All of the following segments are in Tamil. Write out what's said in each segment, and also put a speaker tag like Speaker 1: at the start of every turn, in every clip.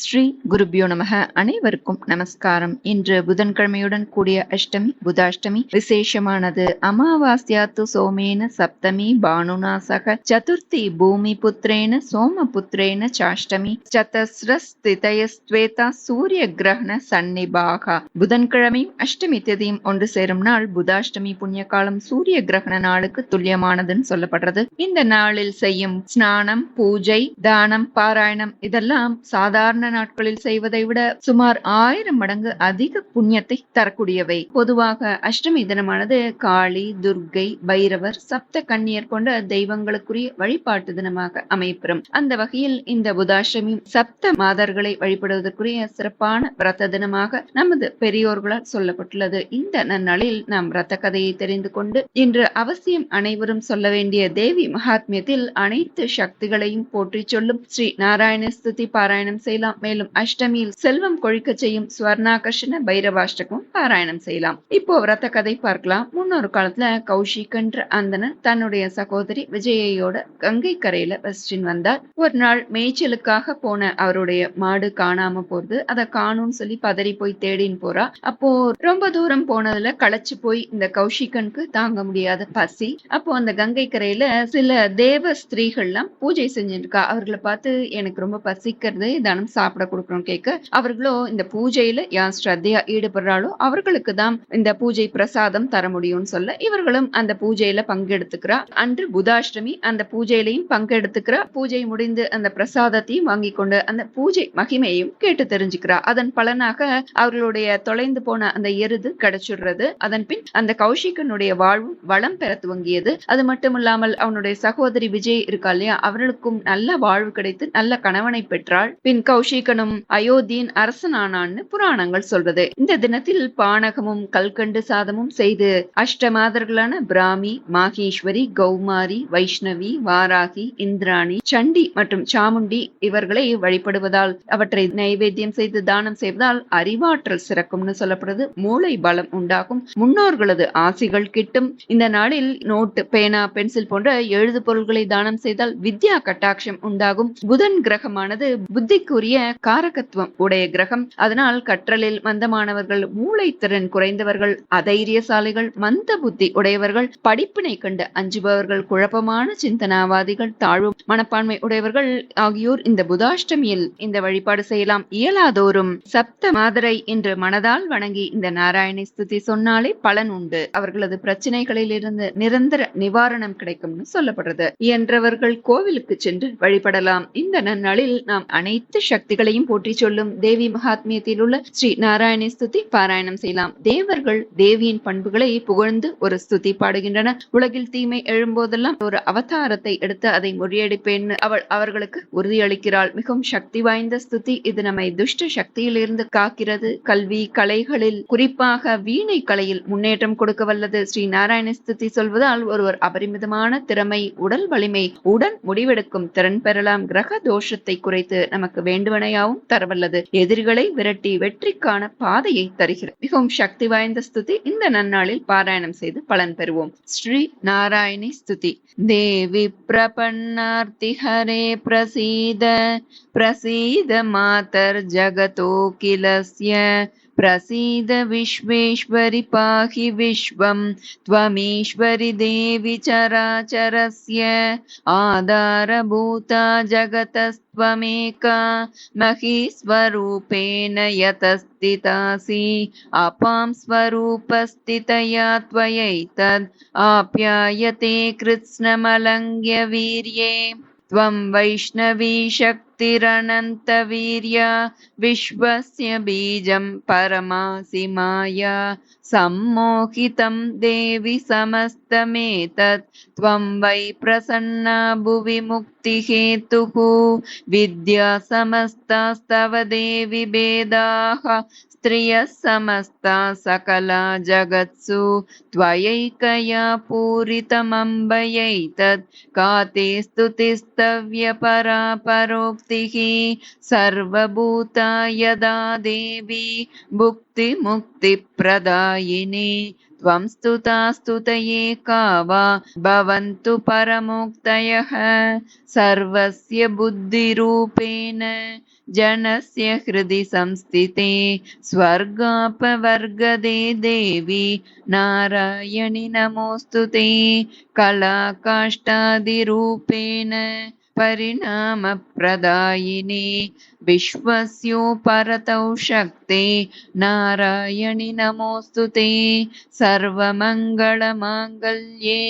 Speaker 1: ஸ்ரீ குருபியோ நமக. அனைவருக்கும் நமஸ்காரம். இன்று புதன்கிழமையுடன் கூடிய அஷ்டமி புதாஷ்டமி. விசேஷமானது அமாவாஸ்யாத்து சோமேன சப்தமி பானுநாசக. சதுர்த்தி பூமி புத்திரேன சோம புத்திரேன சாஷ்டமி. சதஸ்ரஸ்திதயஸ்வேதா சூரிய கிரகண சன்னிபாகா புதன்கிழமையும் அஷ்டமி திதியும் ஒன்று சேரும் நாள் புதாஷ்டமி புண்ணிய காலம் சூரிய கிரகண நாளுக்கு துல்லியமானதுன்னு சொல்லப்படுறது. இந்த நாளில் செய்யும் ஸ்நானம் பூஜை தானம் பாராயணம் இதெல்லாம் சாதாரண நாட்களில் செய்வதை விட சுமார் ஆயிரம் மடங்கு அதிக புண்ணியத்தை தரக்கூடியவை. பொதுவாக அஷ்டமி தினமானது காளி துர்கை பைரவர் சப்த கண்ணியர் கொண்ட தெய்வங்களுக்குரிய வழிபாட்டு தினமாக அமைப்பெறும் அந்த வகையில் இந்த புதாஷ்டமி சப்த மாதர்களை வழிபடுவதற்குரிய சிறப்பான விரத தினமாக நமது பெரியோர்களால் சொல்லப்பட்டுள்ளது. இந்த நன்னாளில் நாம் ரத்த கதையை தெரிந்து கொண்டு இன்று அவசியம் அனைவரும் சொல்ல வேண்டிய தேவி மகாத்மியத்தில் அனைத்து சக்திகளையும் போற்றிச் சொல்லும் ஸ்ரீ நாராயண ஸ்துதி பாராயணம் செய்யலாம். மேலும் அஷ்டமியில் செல்வம் கொழிக்க செய்யும் ஸ்வர்ணாகர்ஷண பைரவாஷ்டகம் பாராயணம் செய்யலாம். இப்போ ரத்த கதை பார்க்கலாம். முன்னொரு காலத்துல கௌஷிகன்ற அந்தனர் தன்னுடைய சகோதரி விஜயையோட கங்கை கரையில வசிச்சுன்னு வந்தார். ஒரு நாள் மேய்ச்சலுக்காக போன அவருடைய மாடு காணாம போறது அதை காணும்னு சொல்லி பதறி போய் தேடின்னு போறா. அப்போ ரொம்ப தூரம் போனதுல களைச்சு போய் இந்த கௌஷிகனுக்கு தாங்க முடியாத பசி. அப்போ அந்த கங்கை கரையில சில தேவ ஸ்திரீகள்லாம் பூஜை செஞ்சிருக்கா அவர்களை பார்த்து எனக்கு ரொம்ப பசிக்கிறது தானம் சாப்பிட கொடுக்கணும் கேட்க அவர்களோ இந்த பூஜையில யார் ஸ்ரத்தையா ஈடுபடுறாளோ அவர்களுக்கு தான் இந்த பூஜை பிரசாதம் தர முடியும்னு சொல்ல இவர்களும் அந்த பூஜையில பங்கெடுத்துக்கிறா. அன்று புதாஷ்டமி அந்த பூஜையிலையும் பங்கெடுத்துக்கிறா. பூஜை முடிந்து அந்த பிரசாதத்தையும் வாங்கி கொண்டு அந்த பூஜை மகிமையும் கேட்டு தெரிஞ்சுக்கிறா. அதன் பலனாக அவர்களுடைய தொலைந்து போன அந்த எருது கிடைச்சிடுறது. அதன் பின் அந்த கௌஷிகனுடைய வாழ்வும் வளம் பெற துவங்கியது. அது மட்டும் இல்லாமல் அவனுடைய சகோதரி விஜய் இருக்கா இல்லையா? அவர்களுக்கும் நல்ல வாழ்வு கிடைத்து நல்ல கணவனை பெற்றாள். பின் கௌஷிகனும் அயோத்தியின் அரசனானான்னு புராணங்கள் சொல்றது. இந்த தினத்தில் பானகமும் கல்கண்டு சாதமும் செய்து அஷ்டமாதர்களான பிராமி மாகேஸ்வரி கௌமாரி வைஷ்ணவி வாராகி இந்திராணி சண்டி மற்றும் சாமுண்டி இவர்களை வழிபடுவதால் அவற்றை நைவேத்தியம் செய்து தானம் செய்வதால் அறிவாற்றல் சிறக்கும்னு சொல்லப்படுது. மூளை பலம் உண்டாகும். முன்னோர்களது ஆசிகள் கிட்டும். இந்த நாளில் நோட்டு பேனா பென்சில் போன்ற எழுது பொருள்களை தானம் செய்தால் வித்யா கட்டாட்சம் உண்டாகும். புதன் கிரகமானது புத்திக்குரிய காரகத்துவம் உடைய கிரகம். அதனால் கற்றலில் மந்தமானவர்கள் மூளைத்திறன் குறைந்தவர்கள் அதைரியசாலிகள் மந்த புத்தி உடையவர்கள் படிப்பினை கண்டு அஞ்சுபவர்கள் குழப்பமான சிந்தனாவாதிகள் தாழ்வு மனப்பான்மை உடையவர்கள் ஆகியோர் இந்த புதாஷ்டமியில் இந்த வழிபாடு செய்யலாம். இயலாதோறும் சப்த மாதரை என்று மனதால் வணங்கி இந்த நாராயண ஸ்துதி சொன்னாலே பலன் உண்டு. அவர்களது பிரச்சனைகளில் இருந்து நிரந்தர நிவாரணம் கிடைக்கும்னு சொல்லப்படுறது. இயன்றவர்கள் கோவிலுக்கு சென்று வழிபடலாம். இந்த நன்னாளில் நாம் அனைத்து சக்தி சக்திகளையும் போற்றி சொல்லும் தேவி மகாத்மியத்தில் உள்ள ஸ்ரீ நாராயண ஸ்துதி பாராயணம் செய்யலாம். தேவர்கள் தேவியின் பண்புகளை புகழ்ந்து ஒரு ஸ்துதி பாடுகின்றனர். உலகில் தீமை எழும்போதெல்லாம் ஒரு அவதாரத்தை எடுத்து அதை முறியடிப்பேன். அவள் அவர்களுக்கு உறுதியளிக்கிறாள். மிகவும் சக்தி வாய்ந்த ஸ்துதி இது நம்மை துஷ்ட சக்தியிலிருந்து காக்கிறது. கல்வி கலைகளில் குறிப்பாக வீணை கலையில் முன்னேற்றம் கொடுக்க வல்லது. ஸ்ரீ நாராயண ஸ்துதி சொல்வதால் ஒருவர் அபரிமிதமான திறமை உடல் வலிமை உடன் முடிவெடுக்கும் திறன் பெறலாம். கிரக தோஷத்தை குறைத்து நமக்கு வேண்டுவனையாவும் தரவல்லது. எதிரிகளை விரட்டி வெற்றிக்கான பாதையை தருகிறது. மிகவும் சக்தி வாய்ந்த ஸ்துதி. இந்த நன்னாளில் பாராயணம் செய்து பலன் பெறுவோம். ஸ்ரீ நாராயணி ஸ்துதி. தேவி பிரபன்னார்த்தி ஹரே பிரசீத. பிரசீத மாதர் ஜகதோ கிலஸ்ய प्रसीद विश्वेश्वरि पाहि विश्वं त्वमीश्वरि देवि चराचरस्य। आधारभूता जगतस्त्वमेका महीस्वरूपेण यतस्थितासि। अपां स्वरूपस्थितया त्वयैतद् आप्यायते कृत्स्नमलङ्घ्य वीर्ये त्वं वैष्णवी शक्तिरनन्तवीर्या विश्वस्य बीजं परमासि माया। सम्मोहितं देवि समस्तमेतत् त्वं वै प्रसन्ना भुवि मुक्तिहेतुः। विद्या समस्तास्तव देवि भेदाः स्त्रियः समस्ता सकला जगत्सु त्वयैकया पूरितमम्बयैतत् का ते स्तुतिस्तव्यपरा परोक्तिः सर्वभूता यदा देवी भुक्तिमुक्तिप्रदायिनी त्वं स्तुता स्तुतये का वा भवन्तु परमोक्तयः। सर्वस्य बुद्धिरूपेण जनस्य हृदि संस्थिते स्वर्गापवर्गदे देवी नारायणि नमोऽस्तु ते। कलाकाष्ठादिरूपेण परिणामप्रदायिने विश्वस्योपरतौ शक्ते नारायणि नमोऽस्तु ते सर्वमङ्गलमाङ्गल्ये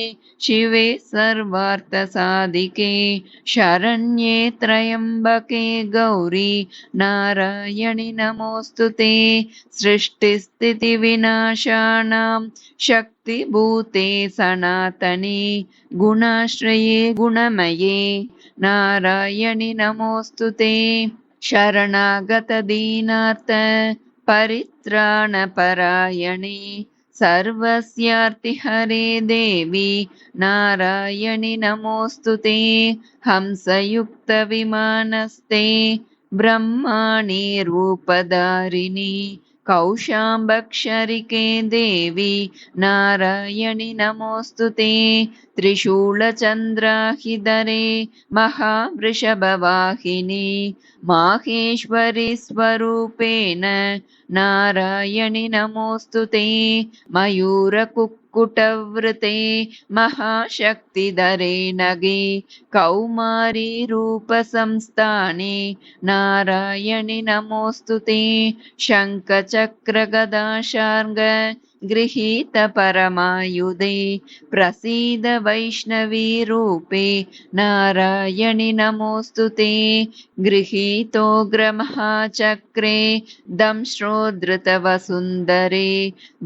Speaker 1: शिवे सर्वार्थसाधिके शरण्ये त्र्यम्बके गौरी नारायणि नमोऽस्तु ते सृष्टिस्थितिविनाशानां शक्तिभूते सनातने गुणाश्रये गुणमये नारायणि नमोऽस्तु ते। शरणागतदीनार्थ परित्राणपरायणे। सर्वस्यार्तिहरे देवी नारायणि नमोऽस्तु ते। हंसयुक्तविमानस्ते ब्रह्माणि रूपधारिणि कौशाम्बक्षरिके देवी नारायणि नमोऽस्तु ते। त्रिशूलचन्द्राहिधरे महावृषभवाहिनी माहेश्वरि स्वरूपेण नारायणि नमोऽस्तु ते मयूरकुक्कुटवृते महाशक्तिधरे नगे कौमारी रूपसंस्थाने नारायणि नमोऽस्तु ते शङ्खचक्रगदाशार्ङ्ग गृहीतपरमायुधे प्रसीद वैष्णवीरूपे नारायणि नमोऽस्तु ते। गृहीतोग्रमहाचक्रे दंश्रोद्धृतवसुन्दरे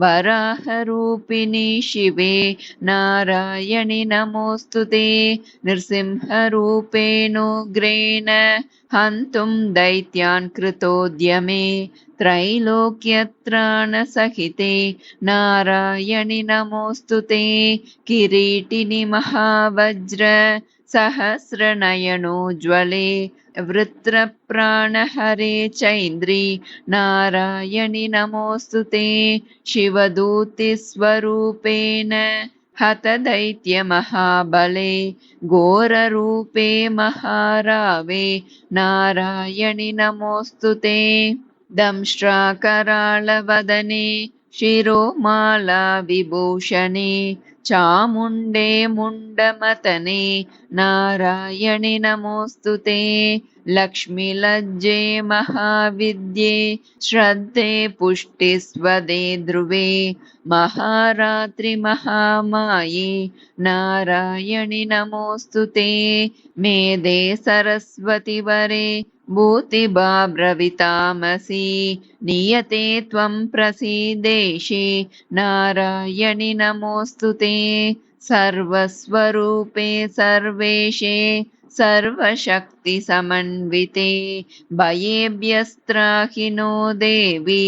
Speaker 1: वराहरूपिणि शिवे नारायणि नमोऽस्तु ते। नृसिंहरूपेणुग्रेण हन्तुं दैत्यान् कृतोद्यमे त्रैलोक्यत्राणसहिते। नारायणि नमोऽस्तु ते। किरीटिनि महावज्र सहस्रनयनोज्ज्वले वृत्रप्राणहरे चैन्द्री। नारायणि नमोऽस्तु ते। शिवदूतिस्वरूपेण हतदैत्यमहाबले घोररूपे महारावे नारायणि नमोऽस्तु ते। दंष्ट्राकराळवदने शिरोमाला विभूषणे चामुण्डे मुण्डमतने नारायणि नमोऽस्तु ते लक्ष्मीलज्जे महाविद्ये श्रद्धे पुष्टिस्वदे ध्रुवे महारात्रिमहामाये नारायणि नमोऽस्तु ते मेदे सरस्वतिवरे भूतिभाब्रवितामसि नियते त्वं प्रसीदेशे नारायणि नमोऽस्तु ते सर्वस्वरूपे सर्वेशे सर्वशक्तिसमन्विते भयेभ्यस्त्राहि नो देवी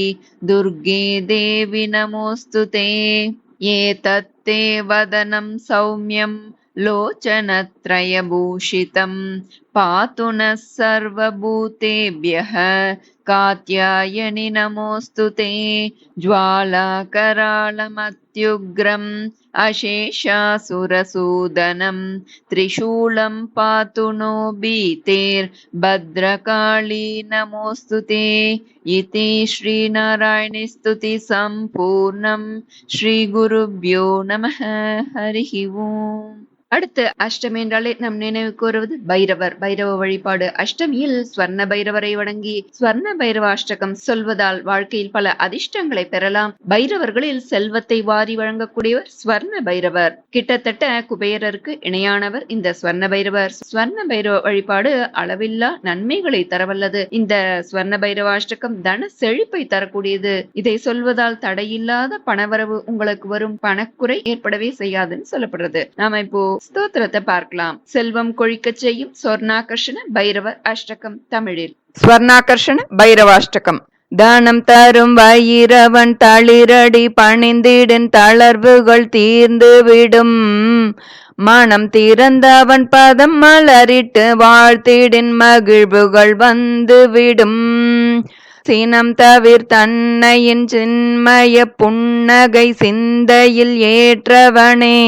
Speaker 1: दुर्गे देवि नमोऽस्तु ते। एतत्ते वदनं सौम्यं लोचनत्रयभूषितं पातु नः सर्वभूतेभ्यः कात्यायनि नमोऽस्तु ते। ज्वालाकराळमत्युग्रम् अशेषासुरसूदनं त्रिशूलं पातु नो भीतेर्भद्रकाळी नमोऽस्तु ते इति श्रीनारायणीस्तुति सम्पूर्णं श्रीगुरुभ्यो नमः हरिः ओम् அடுத்து அஷ்டமி என்றாலே நம் நினைவு கூறுவது பைரவர். பைரவ வழிபாடு. அஷ்டமியில் ஸ்வர்ண பைரவரை வணங்கி ஸ்வர்ண பைரவ அஷ்டகம் சொல்வதால் வாழ்க்கையில் பல அதிர்ஷ்டங்களை பெறலாம். பைரவர்களில் செல்வத்தை வாரி வழங்கக்கூடியவர் ஸ்வர்ண பைரவர். கிட்டத்தட்ட குபேரருக்கு இணையானவர் இந்த ஸ்வர்ண பைரவர். ஸ்வர்ண பைரவ வழிபாடு அளவில்லா நன்மைகளை தரவல்லது. இந்த ஸ்வர்ண பைரவ அஷ்டகம் தன செழிப்பை தரக்கூடியது. இதை சொல்வதால் தடையில்லாத பணவரவு உங்களுக்கு வரும். பணக்குறை ஏற்படவே செய்யாதுன்னு சொல்லப்படுறது. நாம இப்போ ஸ்தோத்திரத்தை பார்க்கலாம். செல்வம் கொழிக்கச் செய்யும் சொர்ணாகர்ஷண பைரவர் அஷ்டகம் தமிழில்.
Speaker 2: ஸ்வர்ணாகர்ஷண பைரவாஷ்டகம் தானம் தரும் வயிறவன் தளிரடி பணிந்திடின் தளர்வுகள் தீர்ந்து விடும். மனம் திறந்தவன் பதம் மலரிட்டு வாழ்த்திடின் மகிழ்வுகள் வந்து விடும். சினம் தவிர் தன்னையின் சின்மய புன்னகை சிந்தையில் ஏற்றவனே.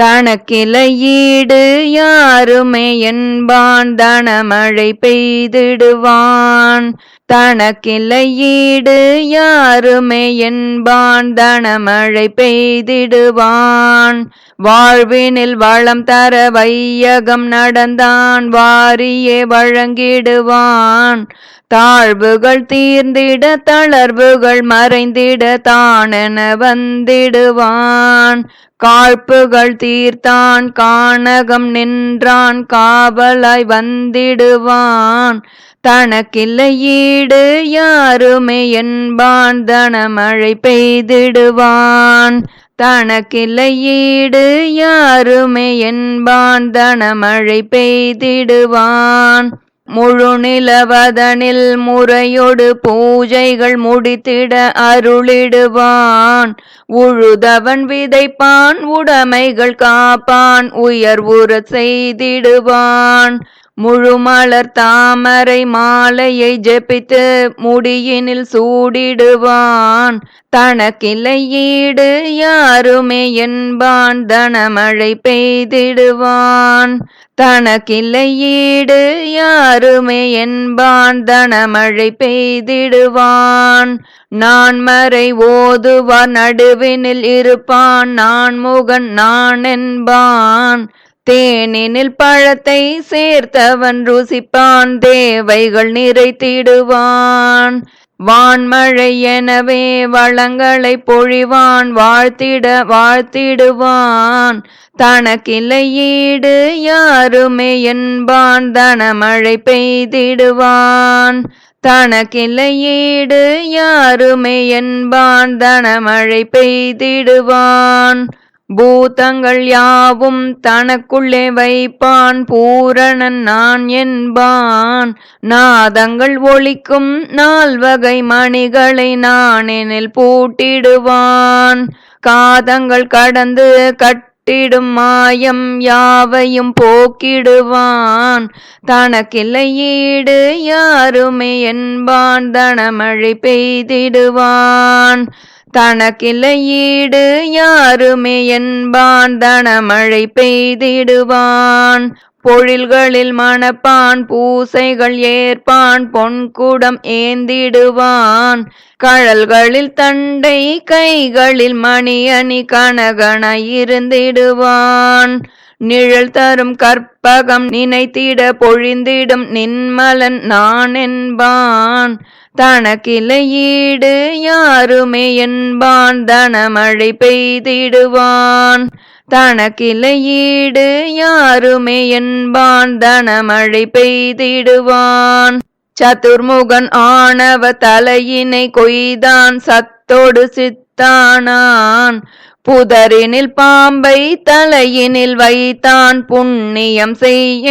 Speaker 2: தனக்கிளையீடு யாருமே என்பான். தனமழை பெய்திடுவான். தனக்கிளையீடு யாருமே என்பான். தனமழை பெய்திடுவான். வாழ்வினில் வளம் தர வையகம் நடந்தான். வாரியே வழங்கிடுவான். தாழ்வுகள் தீர்ந்திட தளர்வுகள் மறைந்திட தானென வந்திடுவான். காழ்ப்புகள் தீர்த்தான் கானகம் நின்றான் காவலாய் வந்திடுவான். தனக்கில்லையீடு யாருமே என்பான் தனமழை பெய்திடுவான். தனக்கில்லையீடு யாருமே என்பான் தனமழை பெய்திடுவான். முழு நிலவதனில் முறையொடு பூஜைகள் முடித்திட அருளிடுவான். உழுதவன் விதைப்பான் உடைமைகள் காப்பான் உயர்வுற செய்திடுவான். முழுமலர் தாமரை மாலையை ஜெபித்து முடியினில் சூடிடுவான். தனக்கில்லையீடு யாருமே என்பான் தனமழை பெய்திடுவான். தனக்கில்லையீடு யாருமே என்பான் தனமழை பெய்திடுவான். நான் மறை ஓதுவார் நடுவினில் இருப்பான். நான் முகன் நான் என்பான். தேனினில் பழத்தை சேர்த்தவன் ருசிப்பான். தேவைகள் நிறைத்திடுவான். வான்மழை எனவே வளங்களை பொழிவான் வாழ்த்திட வாழ்த்திடுவான். தனக்கில்லையீடு யாருமே என்பான் தனமழை பெய்திடுவான். தனக்கில்லையீடு யாருமே என்பான் தனமழை பெய்திடுவான். பூதங்கள் யாவும் தனக்குள்ளே வைப்பான் பூரணன் நான் என்பான். நாதங்கள் ஒழிக்கும் நால்வகை மணிகளை நானெனில் பூட்டிடுவான். காதங்கள் கடந்து கட்டிடும் மாயம் யாவையும் போக்கிடுவான். தனக்கில்லை ஈடு யாருமே என்பான் தனமழை பெய்திடுவான். தனக்கில்லையீடு யாருமே என்பான் தனமழை பெய்திடுவான். பொழில்களில் மணப்பான் பூசைகள் ஏற்பான் பொன்குடம் ஏந்திடுவான். கழல்களில் தண்டை கைகளில் மணி அணி கனகனாய் இருந்திடுவான். நிழல் தரும் கற்பகம் நினைத்திட பொழிந்திடும் நின்மலன் நான் என்பான் தனக்கிளையீடு யாருமே என்பான் தனமழை பெய்திடுவான். தனக்கிளையீடு யாருமே என்பான் தனமழை பெய்திடுவான். சதுர்முகன் ஆணவ தலையினை கொய்தான் சத்தோடு சித்தானான். புதரினில் பாம்பை தலையினில் வைத்தான் புண்ணியம் செய்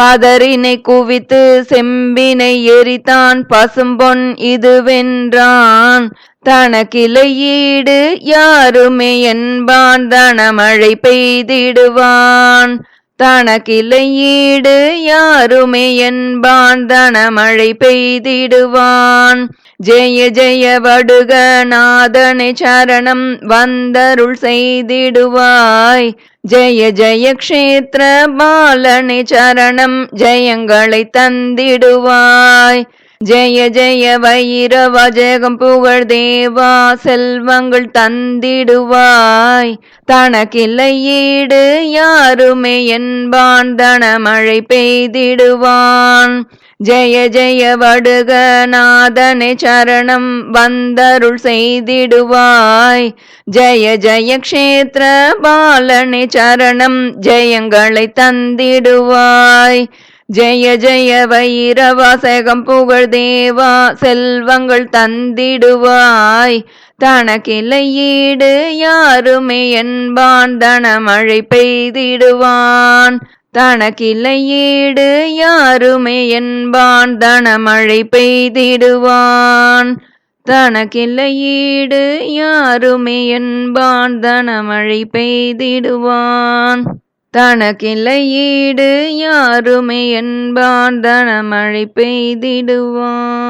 Speaker 2: பதறினை குவித்து செம்பினை எரித்தான் பசும்பொன் இதுவென்றான். தனக்கிளையீடு யாருமே என்பான் தனமழை பெய்திடுவான். தனக்கிளையீடு யாருமே என்பான் தனமழை பெய்திடுவான். ஜெய ஜெய வடுக நாதனை சரணம் வந்தருள் செய்திடுவாய். ஜெய ஜெய க்ஷேத்திர பாலனை சரணம் ஜெயங்களை தந்திடுவாய். ஜெய ஜெய வைரவ ஜெகம் புகழ் தேவா செல்வங்கள் தந்திடுவாய். தனக்கில்லையீடு யாருமே என்பான் தனமழை பெய்திடுவான். ஜெய ஜெய வடுக நாதனை சரணம் வந்தருள் செய்திடுவாய். ஜெய ஜெய க்ஷேத்திர பாலனை சரணம் ஜெயங்களை தந்திடுவாய். ஜெய ஜெய வைரவாசகம் புகழ் தேவா செல்வங்கள் தந்திடுவாய். தனக்கில்லையீடு யாருமே என்பான் தனமழை பெய்திடுவான். தனக்கில்லையீடு யாருமே என்பான். தனமழை பெய்திடுவான். தனக்கில்லையீடு யாருமே என்பான். தனமழை பெய்திடுவான். கணக்கில்லை யாருமே என்பான். தனமழை பெய்திடுவான்.